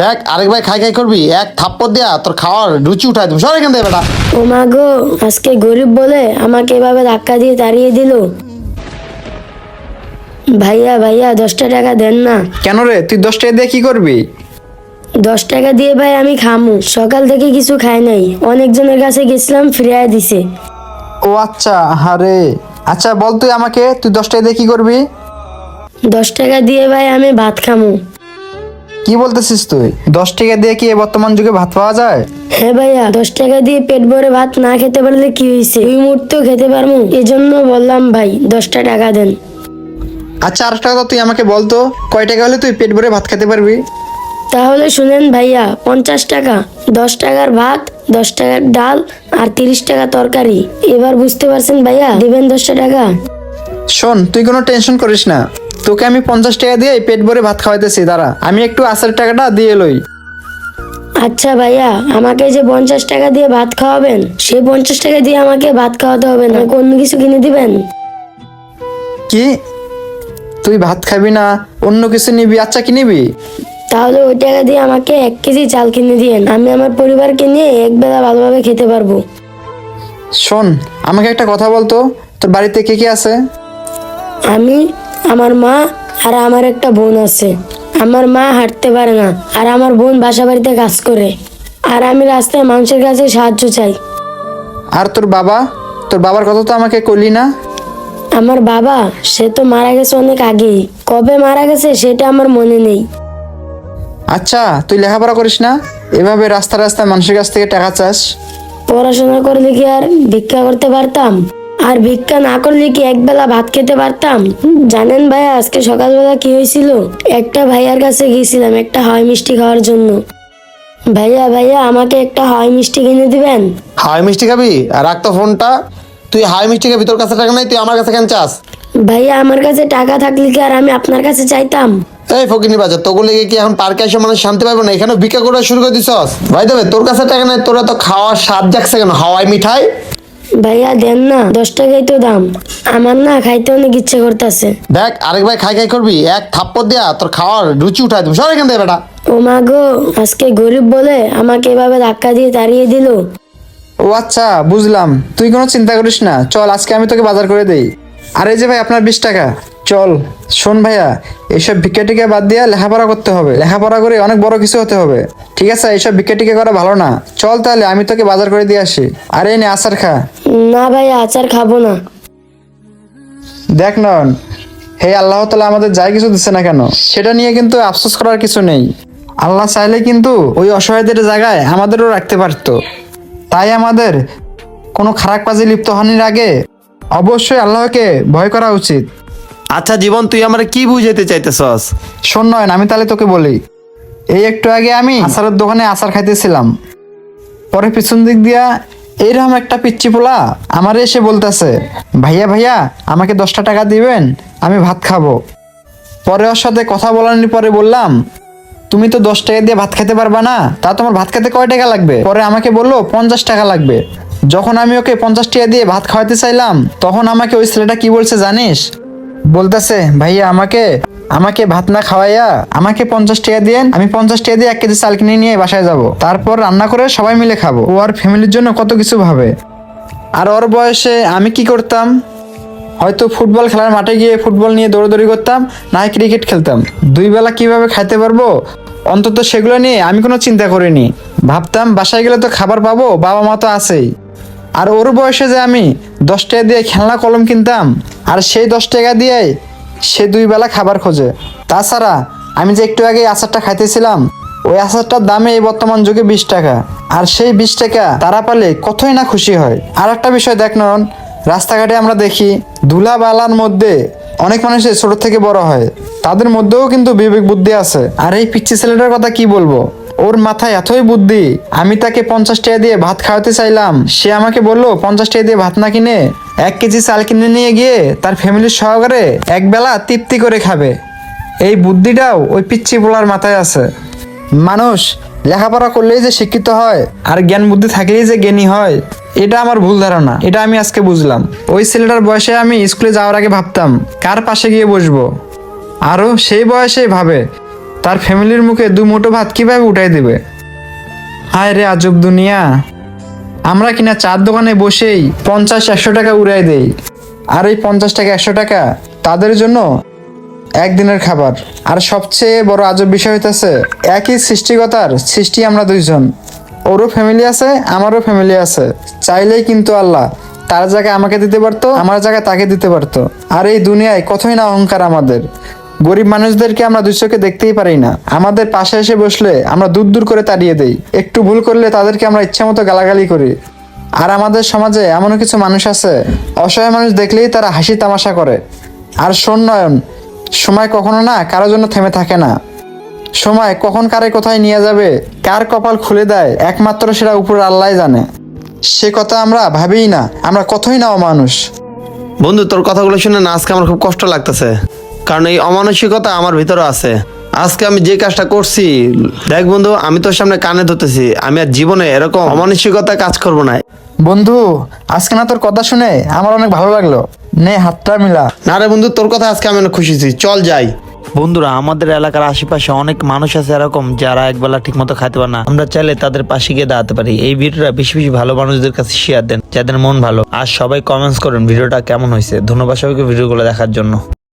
দেখ আরেক ভাই খাই খাই করবি এক থাপ্পড় দেয়া তোর খাওয়ার রুচি উঠাই দেবো। সর এখান থেকে বেটা। ও মা গো আজকে গরিব বলে আমাকে এভাবে ধাক্কা দিয়ে তাড়িয়ে দিল। ভাইয়া ভাইয়া দশটা টাকা দেন না। কেন রে? তুই দশ টাকা দিয়ে কি করবি? দশ টাকা দিয়ে ভাই আমি খামু। সকাল থেকে কিছু খাই নাই। অনেকজনের কাছে গেছিলাম ফিরিয়ে দিছে। ও আচ্ছা আরে আচ্ছা বল তুই আমাকে তুই দশ টাকা দিয়ে কি করবি? দশ টাকা দিয়ে ভাই আমি ভাত খামু। কি বলতেছিস তুই? দশ টাকা দিয়ে কি এই বর্তমান যুগে ভাত পাওয়া যায়? হ্যাঁ ভাইয়া দশ টাকা দিয়ে পেট ভরে ভাত না খেতে পারলে কি হয়েছে ওই মুহূর্তেও খেতে পারব? এই জন্য বললাম ভাই দশটা টাকা দেন। আচ্ছা আর টাকা তুই আমাকে বলতো কয় টাকা হলে তুই পেট ভরে ভাত খেতে পারবি? তাহলে শুনেন ভাইয়া পঞ্চাশ টাকা দশ টাকার ভাত দশ টাকার ডাল আর তিরিশ টাকা তরকারি। এবার বুঝতে পারছেন ভাইয়া? দেবেন দশটা টাকা? শোন তুই কোনো টেনশন করিস না। তোকে আমি পঞ্চাশ টাকা দিয়ে পেট ভরে ভাত খাওয়াইতেছি দাঁড়া। আমি একটু আসার টাকাটা দিয়ে লই। আচ্ছা ভাইয়া আমাকে যে পঞ্চাশ টাকা দিয়ে ভাত খাওয়াবেন সেই পঞ্চাশ টাকা দিয়ে আমাকে ভাত খাওয়াতে হবে না। অন্য কিছু কিনে দিবেন? কি? তুই ভাত খাবি না অন্য কিছু নিবি আচ্ছা কি নিবি? তাহলে ওই টাকা দিয়ে আমাকে এক কেজি চাল কিনে দিয়েন। আমি আমার পরিবারকে নিয়ে এক বেলা ভালোভাবে খেতে পারব। শোন আমাকে একটা কথা বলতো তোর বাড়িতে কে কে আছে? আমি আমার মা আর আমার একটা বোন আছে। আমার মা হাঁটতে পারে না আর আমার বোন বাসা বাড়িতে কাজ করে। আর আমি রাস্তায় মানুষের কাছে সাহায্য চাই। আর তোর বাবা? তোর বাবার কথা তো আমাকে করলি না? আমার বাবা সে তো মারা গেছে অনেক আগেই। কবে মারা গেছে সেটা আমার মনে নেই। আচ্ছা তুই লেখাপড়া করিস না? এভাবে রাস্তা রাস্তায় মানুষের কাছ থেকে টাকা চাস? পড়াশোনা করলে কি আর ভিক্ষা করতে পারতাম? আর ভিক্ষা না করলে কি একবেলা ভাত খেতে পারতাম? জানেন ভাই আজকে সকালবেলা কি হয়েছিল? একটা ভাইয়ার কাছে গিয়েছিলাম একটা হাওয়াই মিষ্টি খাওয়ার জন্য। ভাইয়া ভাইয়া আমাকে একটা হাওয়াই মিষ্টি কিনে দিবেন? হাই মিষ্টি খাবি? আর রাখ তো ফোনটা। তুই হাই মিষ্টি খাবি তোর কাছে টাকা নাই তুই আমার কাছে কেন চাস? ভাইয়া আমার কাছে টাকা থাকলে কি আর আমি আপনার কাছে চাইতাম? এই ফকিনি বাজার তোগুলো কি এখন পার্কে এসে মানুষ শান্তি পাইবো না? এখানে ভিক্ষা করে শুরু করে দিছস। ভাই দেবে তোর কাছে টাকা নাই তোরা তো খাওয়ার স্বাদ যাচ্ছে কেন? হাওয়াই মিঠাই? ভাইয়া দেন না। দশ টাকাই তো দাম। আমার না খাইতে অনেক ইচ্ছে করতেছে। দেখ আরেক ভাই খাই খাই করবি এক থাপ্পড় দেয়া তোর খাওয়ার রুচি উঠাই দেবো। সর এখান থেকে বেটা। ও মা গো আজকে গরিব বলে আমাকে এভাবে ধাক্কা দিয়ে তাড়িয়ে দিল। ও আচ্ছা বুঝলাম। তুই কোনো চিন্তা করিস না। চল আজকে আমি তোকে বাজার করে দেই। আর এই যে ভাই আপনার বিশ টাকা। চল শোন ভাইয়া এইসব ভিক্ষা টিকা বাদ দিয়ে লেখাপড়া করতে হবে। লেখাপড়া করে অনেক বড় কিছু হতে হবে। ঠিক আছে এইসব ভিক্ষা টিকা করা ভালো না। চল তাহলে আমি তোকে বাজার করে দিয়ে আসি। আর এই নে আচার খা। না ভাইয়া আচার খাব না। দেখ নন হে আল্লাহ তালা আমাদের যাই কিছু দিচ্ছে না কেন সেটা নিয়ে কিন্তু আফসোস করার কিছু নেই। আল্লাহ চাইলে কিন্তু ওই অসহায়দের জায়গায় আমাদেরও রাখতে পারতো। তাই আমাদের কোনো খারাপ কাজে লিপ্ত হওয়ার আগে অবশ্যই আল্লাহকে ভয় করা উচিত। আচ্ছা জীবন, তুই আমার কি বুঝাইতে চাইতেছস? শোন নয়ন, আমি তাহলে তোকে বলি। এই একটু আগে আমি আচারের দোকানে আচার খাইতেছিলাম। পরে পিছন দিক দিয়া এইরকম একটা পিচ্ছি পোলা আমার এসে বলতেছে, ভাইয়া ভাইয়া, আমাকে দশটা টাকা দিবেন, আমি ভাত খাব। পরে ওর সাথে কথা বলানোর পরে বললাম, তুমি তো দশ টাকা দিয়ে ভাত খেতে পারবা না, তা তোমার ভাত খেতে কয় টাকা লাগবে? পরে আমাকে বলল, পঞ্চাশ টাকা লাগবে। যখন আমি ওকে পঞ্চাশ টাকা দিয়ে ভাত খাওয়াতে চাইলাম, তখন আমাকে ওই ছেলেটা কি বলছে জানিস? বলতেছে, ভাইয়া, আমাকে আমাকে ভাত না খাওয়াইয়া আমাকে পঞ্চাশ টাকা দিয়েন, আমি পঞ্চাশ টাকা দিয়ে এক কেজি চাল কিনে নিয়ে বাসায় যাব। তারপর রান্না করে সবাই মিলে খাব। ও আর ফ্যামিলির জন্য কত কিছু ভাবে। আর ওর বয়সে আমি কি করতাম? হয়তো ফুটবল খেলার মাঠে গিয়ে ফুটবল নিয়ে দৌড়দৌড়ি করতাম, না ক্রিকেট খেলতাম। দুই বেলা কীভাবে খাইতে পারব? অন্তত সেগুলো নিয়ে আমি কোনো চিন্তা করিনি। ভাবতাম, বাসায় গেলে তো খাবার পাবো বাবা মা তো আছেই। আর ওর বয়সে যে আমি দশ টাকা দিয়ে খেলনা কলম কিনতাম, আর সেই দশ টাকা দিয়ে সে দুই বেলা খাবার খোঁজে। তাছাড়া আমি যে একটু আগে আচারটা খাইতেছিলাম, ওই আচারটার দামে এই বর্তমান যুগে বিশ টাকা। আর সেই বিশ টাকা তারা পালে কতই না খুশি হয়। আর একটা বিষয় দেখ নন রাস্তাঘাটে আমরা দেখি ধুলা বালার মধ্যে অনেক মানুষের ছোট থেকে বড় হয়, তাদের মধ্যেও কিন্তু বিবেক বুদ্ধি আছে। আর এই পিচ্ছি ছেলেটার কথা কি বলব? ওর মাথায় এতই বুদ্ধি, আমি তাকে পঞ্চাশ টাকা দিয়ে ভাত খাওয়াতে চাইলাম। সে আমাকে বলল, পঞ্চাশ টাকা দিয়ে ভাত না কিনে এক কেজি চাল কিনে নিয়ে গিয়ে তার ফ্যামিলির সহকারে একবেলা তৃপ্তি করে খাবে। এই বুদ্ধিটাও ওই পিচ্ছি বলার মাথায় আছে। মানুষ লেখাপড়া করলেই যে শিক্ষিত হয়, আর জ্ঞান বুদ্ধি থাকলেই যে জ্ঞানী হয়, এটা আমার ভুল ধারণা, এটা আমি আজকে বুঝলাম। ওই ছেলেটার বয়সে আমি স্কুলে যাওয়ার আগে ভাবতাম, কার পাশে গিয়ে বসবো? আরও সেই বয়সেই ভাবে তার ফ্যামিলির মুখে দু মুঠো ভাত কীভাবে উঠাই দেবে? হায় রে আজব দুনিয়া। আমরা কিনা চার দোকানে বসেই পঞ্চাশ, একশো টাকা উড়াই দেই, আর এই পঞ্চাশ টাকা, একশো টাকা তাদের জন্য একদিনের খাবার। আর সবচেয়ে বড় আজব বিষয় হইতেছে, একই সৃষ্টিকতার সৃষ্টি আমরা দুইজন। ওরও ফ্যামিলি আছে, আমারও ফ্যামিলি আছে। চাইলেই কিন্তু আল্লাহ তার জায়গায় আমাকে দিতে পারতো, আমার জায়গায় তাকে দিতে পারতো। আর এই দুনিয়ায় কতই না অহংকার আমাদের। গরিব মানুষদেরকে আমরা দুই চোখে দেখতেই পারি না। আমাদের পাশে এসে বসলে আমরা দূর দূর করে তাড়িয়ে দেই। একটু ভুল করলে তাদেরকে আমরা ইচ্ছা মতো গালাগালি করি। আর আমাদের সমাজে এমনও কিছু মানুষ আছে, অসহায় মানুষ দেখলেই তারা হাসি তামাশা করে। আর শোন নয়ন সময় কখনো না কারও জন্য থেমে থাকে না। সময় কখন কারে কোথায় নিয়ে যাবে, কার কপাল খুলে দেয়, একমাত্র সেটা উপর আল্লাহ জানে। সে কথা আমরা ভাবিই না, আমরা কতই না মানুষ বন্ধু, তোর কথাগুলো শুনে না আজকে আমার খুব কষ্ট লাগতেছে। কারণ এই অমানসিকতা আমার ভিতরে আছে। আজকে আমি যে কাজটা করছি দেখ বন্ধু আমি তোর সামনে কানে ধরতেছি। আমি আর জীবনে এরকম অমানসিকতা কাজ করব না। বন্ধু আজকে না তোর কথা শুনে আমার অনেক ভালো লাগল। নে হাতটা মিলা। না রে বন্ধু তোর কথা আজকে আমি অনেক খুশি হয়েছি। চল যাই। বন্ধুরা আমাদের এলাকার আশেপাশে অনেক মানুষ আছে এরকম যারা একবেলা ঠিকমতো খাইতে পারে না। আমরা চাইলে তাদের পাশে গিয়ে দাঁড়াতে পারি। এই ভিডিওটা বেশি বেশি ভালো মানুষদের কাছে শেয়ার দেন যাদের মন ভালো। আর সবাই কমেন্টস করেন ভিডিওটা কেমন হয়েছে। ধন্যবাদ সবাইকে ভিডিওগুলো দেখার জন্য।